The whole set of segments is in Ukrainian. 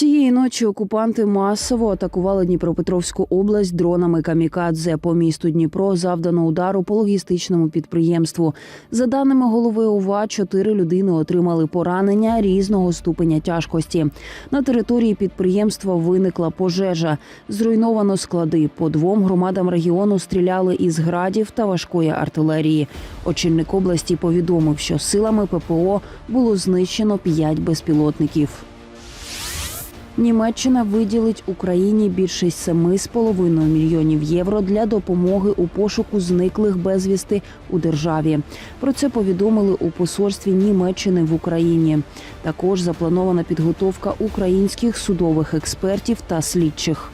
Цієї ночі окупанти масово атакували Дніпропетровську область дронами камікадзе. По місту Дніпро завдано удару по логістичному підприємству. За даними голови ОВА, чотири людини отримали поранення різного ступеня тяжкості. На території підприємства виникла пожежа. Зруйновано склади. По двом громадам регіону стріляли із градів та важкої артилерії. Очільник області повідомив, що силами ППО було знищено п'ять безпілотників. Німеччина виділить Україні більше 7,5 мільйонів євро для допомоги у пошуку зниклих безвісти у державі. Про це повідомили у посольстві Німеччини в Україні. Також запланована підготовка українських судових експертів та слідчих.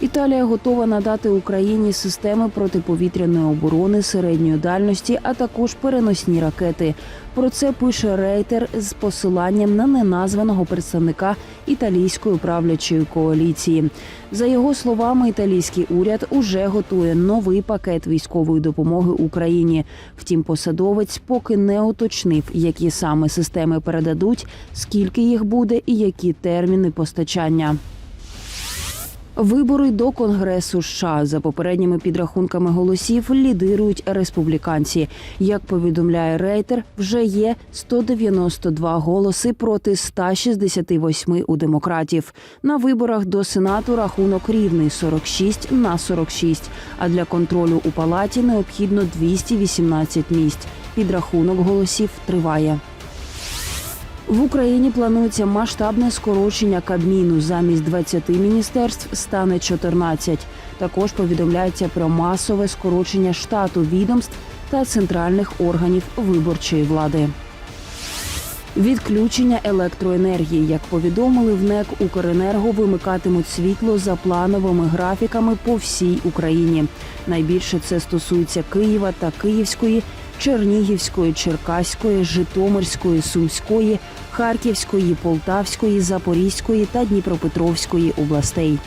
Італія готова надати Україні системи протиповітряної оборони середньої дальності, а також переносні ракети. Про це пише Рейтер з посиланням на неназваного представника італійської правлячої коаліції. За його словами, італійський уряд уже готує новий пакет військової допомоги Україні. Втім, посадовець поки не уточнив, які саме системи передадуть, скільки їх буде і які терміни постачання. Вибори до Конгресу США за попередніми підрахунками голосів лідирують республіканці. Як повідомляє Рейтер, вже є 192 голоси проти 168 у демократів. На виборах до сенату рахунок рівний 46 на 46, А для контролю у палаті необхідно 218 місць. Підрахунок голосів триває. В Україні планується масштабне скорочення Кабміну. Замість 20 міністерств стане 14. Також повідомляється про масове скорочення штату відомств та центральних органів виборчої влади. Відключення електроенергії, як повідомили в НЕК Укренерго, вимикатимуть світло за плановими графіками по всій Україні. Найбільше це стосується Києва та Київської, Чернігівської, Черкаської, Житомирської, Сумської, Харківської, Полтавської, Запорізької та Дніпропетровської областей.